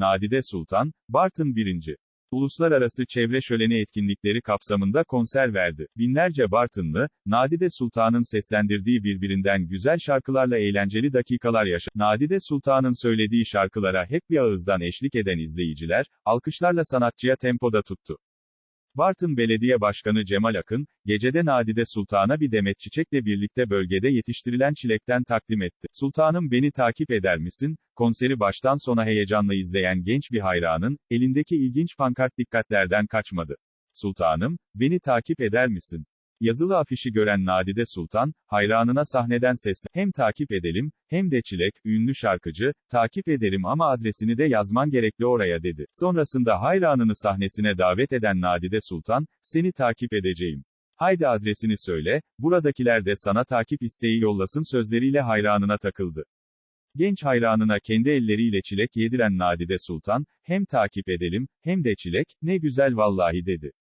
Nadide Sultan, Bartın 1. Uluslararası Çevre Şöleni etkinlikleri kapsamında konser verdi. Binlerce Bartınlı, Nadide Sultan'ın seslendirdiği birbirinden güzel şarkılarla eğlenceli dakikalar yaşadı. Nadide Sultan'ın söylediği şarkılara hep bir ağızdan eşlik eden izleyiciler, alkışlarla sanatçıya tempoda tuttu. Bartın Belediye Başkanı Cemal Akın, gecede Nadide Sultan'a bir demet çiçekle birlikte bölgede yetiştirilen çilekten takdim etti. Sultanım beni takip eder misin? Konseri baştan sona heyecanla izleyen genç bir hayranın, elindeki ilginç pankart dikkatlerden kaçmadı. Sultanım, beni takip eder misin? Yazılı afişi gören Nadide Sultan, hayranına sahneden sesle, hem takip edelim, hem de Çilek, ünlü şarkıcı, takip ederim ama adresini de yazman gerekli oraya dedi. Sonrasında hayranını sahnesine davet eden Nadide Sultan, seni takip edeceğim. Haydi adresini söyle, buradakiler de sana takip isteği yollasın sözleriyle hayranına takıldı. Genç hayranına kendi elleriyle çilek yediren Nadide Sultan, hem takip edelim, hem de çilek, ne güzel vallahi dedi.